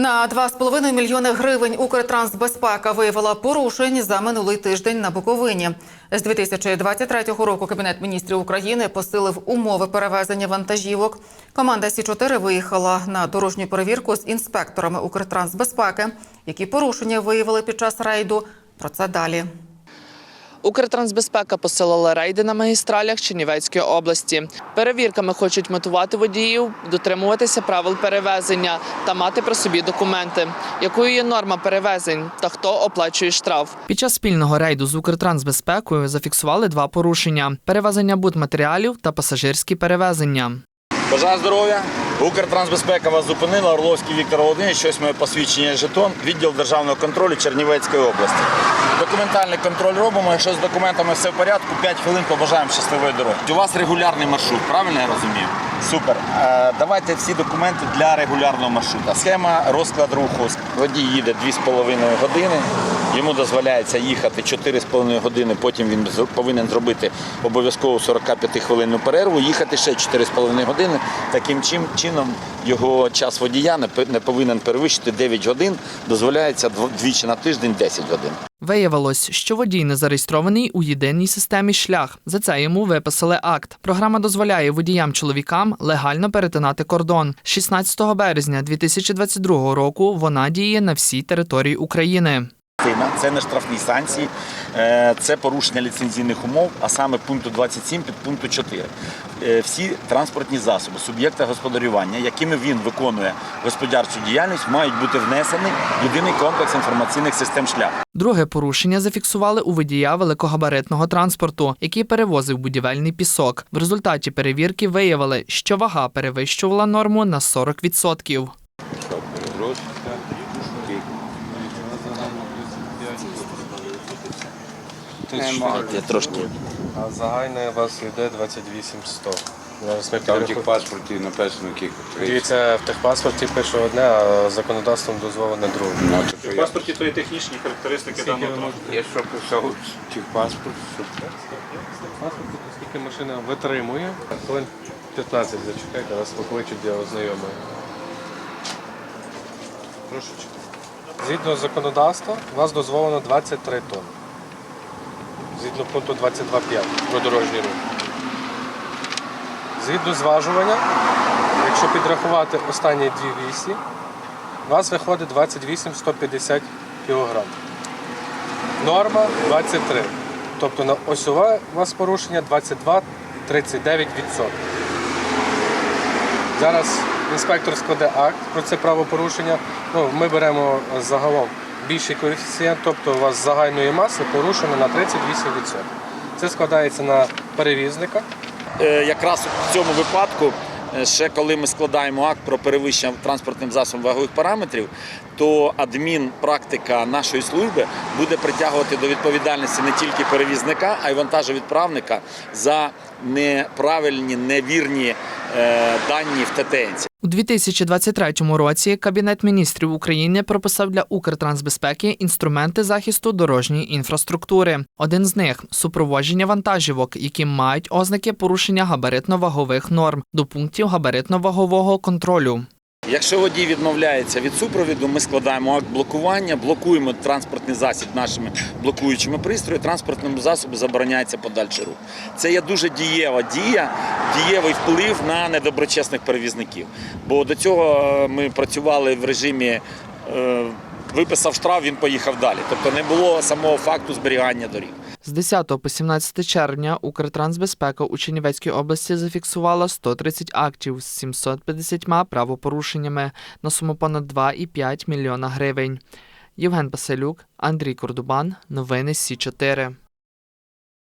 На 2,5 мільйони гривень Укртрансбезпека виявила порушень за минулий тиждень на Буковині. З 2023 року Кабінет міністрів України посилив умови перевезення вантажівок. Команда Сі 4 виїхала на дорожню перевірку з інспекторами Укртрансбезпеки, які порушення виявили під час рейду. Про це далі. Укртрансбезпека посилила рейди на магістралях Чернівецької області. Перевірками хочуть мотивувати водіїв дотримуватися правил перевезення та мати при собі документи, якою є норма перевезень та хто оплачує штраф. Під час спільного рейду з Укртрансбезпекою зафіксували два порушення: перевезення будматеріалів та пасажирські перевезення. Бажаю здоров'я. Укртрансбезпека вас зупинила. Орловський Віктор Володимирович, щось моє посвідчення жетон, відділ державного контролю Чернівецької області. Документальний контроль робимо. Якщо з документами все в порядку, 5 хвилин побажаємо щасливої дороги. У вас регулярний маршрут, правильно я розумію? Супер. Е, давайте всі документи для регулярного маршрута. Схема, розклад руху. Водій їде 2,5 години. Йому дозволяється їхати 4,5 години. Потім він повинен зробити обов'язково 45-хвилинну перерву, їхати ще 4,5 години. Таким чим- чином його час водія не повинен перевищити 9 годин. Дозволяється двічі на тиждень 10 годин. Виявилось, що водій не зареєстрований у єдиній системі шлях. За це йому виписали акт. Програма дозволяє водіям-чоловікам легально перетинати кордон. З 16 березня 2022 року вона діє на всій території України. Це не штрафні санкції, е, це порушення ліцензійних умов, а саме пункту 27 під пункту 4. Е, Всі транспортні засоби суб'єкта господарювання, якими він виконує господарчу діяльність, мають бути внесені в єдиний комплекс інформаційних систем шлях. Друге порушення зафіксували у водія великогабаритного транспорту, який перевозив будівельний пісок. В результаті перевірки виявили, що вага перевищувала норму на 40%. Я трошки А загальне у вас йде 2800. Зараз ми Там в підрахуємо. техпаспорті написано кілька. Дивіться, в техпаспорті пише одне, а законодавством дозволене друге. Ну, що В я- паспорті то є технічні характеристики даного транспорту. Я що писав техпаспорт, що Паспорт, оскільки машина витримує, хвилин 15 зачекайте, вас покличуть, я ознайомий. Трошечки. Згідно законодавства, у вас дозволено 23 тонни. Згідно пункту 22.5 про дорожній рух. Згідно зважування, якщо підрахувати останні дві вісі, у вас виходить 28 150 кг. Норма 23. Тобто на осьове у вас порушення 22-39%. Зараз інспектор складе акт про це правопорушення. Ну, ми беремо загалом більший коефіцієнт, тобто у вас загальної маси порушено на 38%. Це складається на перевізника. Е, якраз в цьому випадку, е, ще коли ми складаємо акт про перевищення транспортним засобом вагових параметрів, то адмінпрактика нашої служби буде притягувати до відповідальності не тільки перевізника, а й вантажовідправника за неправильні, невірні дані в ТТНці. У 2023 році Кабінет міністрів України прописав для Укртрансбезпеки інструменти захисту дорожньої інфраструктури. Один з них супроводження вантажівок, які мають ознаки порушення габаритно-вагових норм до пунктів габаритно-вагового контролю. Якщо водій відмовляється від супровіду, ми складаємо акт блокування, блокуємо транспортний засіб нашими блокуючими пристроями, транспортному засобу забороняється подальший рух. Це є дуже дієва дія, дієвий вплив на недоброчесних перевізників. Бо до цього е, ми працювали в режимі е, виписав штраф, він поїхав далі. Тобто не було самого факту зберігання доріг. З 10 по 17 червня Укртрансбезпека у Чернівецькій області зафіксувала 130 актів з 750 правопорушеннями на суму понад 2,5 мільйона гривень. Євген Паселюк, Андрій Кордубан. Новини Сі 4